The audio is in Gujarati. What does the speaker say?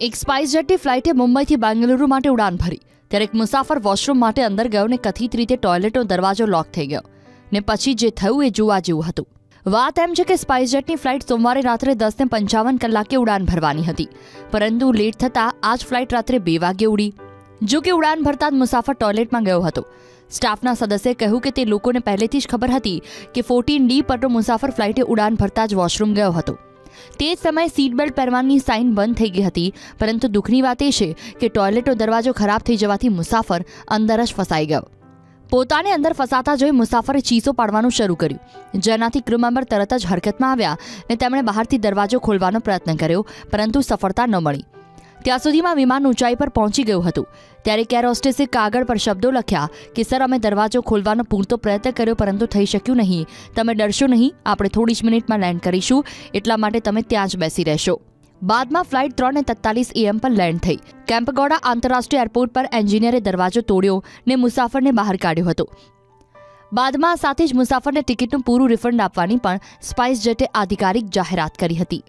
એક સ્પાઇસ જેટની ફ્લાઇટે મુંબઈથી બેંગલુરુ માટે ઉડાન ભરી. ત્યારે એક મુસાફર વોશરૂમ માટે અંદર ગયો ને કથિત રીતે ટોયલેટનો દરવાજો લોક થઈ ગયો. ને પછી જે થયું એ જોવા જેવું હતું. વાત એમ છે કે સ્પાઇસ જેટની ફ્લાઇટ સોમવારે રાત્રે દસને પંચાવન કલાકે ઉડાન ભરવાની હતી. પરંતુ લેટ થતાં આ જ ફ્લાઇટ રાત્રે બે વાગે ઉડી. જો કે ઉડાન ભરતા જ મુસાફર ટોયલેટમાં ગયો હતો. સ્ટાફના સદસ્યે કહ્યું કે તે લોકોને પહેલેથી જ ખબર હતી કે ફોર્ટીન ડી પરનો મુસાફર ફ્લાઇટે ઉડાન ભરતા જ વોશરૂમ ગયો હતો. તે જ સમયે સીટ બેલ્ટ પહેરવાની સાઇન બંધ થઈ ગઈ હતી. પરંતુ દુઃખની વાત એ છે કે ટોયલેટનો દરવાજો ખરાબ થઈ જવાથી મુસાફર અંદર જ ફસાઈ ગયો. પોતાને અંદર ફસાતા જોઈ મુસાફરે ચીસો પાડવાનું શરૂ કર્યું. જેનાથી ક્રૂ મેમ્બર તરત જ હરકતમાં આવ્યા ને તેમણે બહારથી દરવાજો ખોલવાનો પ્રયત્ન કર્યો, પરંતુ સફળતા ન મળી. ત્યાં સુધીમાં વિમાન ઊંચાઈ પર પહોંચી ગયું હતું. ત્યારે કેર હોસ્ટેસે કાગળ પર શબ્દો લખ્યા કે, સર, અમે દરવાજો ખોલવાનો પૂરતો પ્રયત્ન કર્યો, પરંતુ થઈ શક્યું નહીં. તમે ડરશો નહીં. આપણે થોડી જ મિનિટમાં લેન્ડ કરીશું. એટલા માટે તમે ત્યાં જ બેસી રહેશો. બાદમાં ફ્લાઇટ ત્રણ ને તત્તાલીસ એએમ પર લેન્ડ થઈ. કેમ્પગોડા આંતરરાષ્ટ્રીય એરપોર્ટ પર એન્જિનિયરે દરવાજો તોડ્યો ને મુસાફરને બહાર કાઢ્યો હતો. બાદમાં સાથે જ મુસાફરને ટિકિટનું પૂરું રિફંડ આપવાની પણ સ્પાઇસ જેટે આધિકારિક જાહેરાત કરી હતી.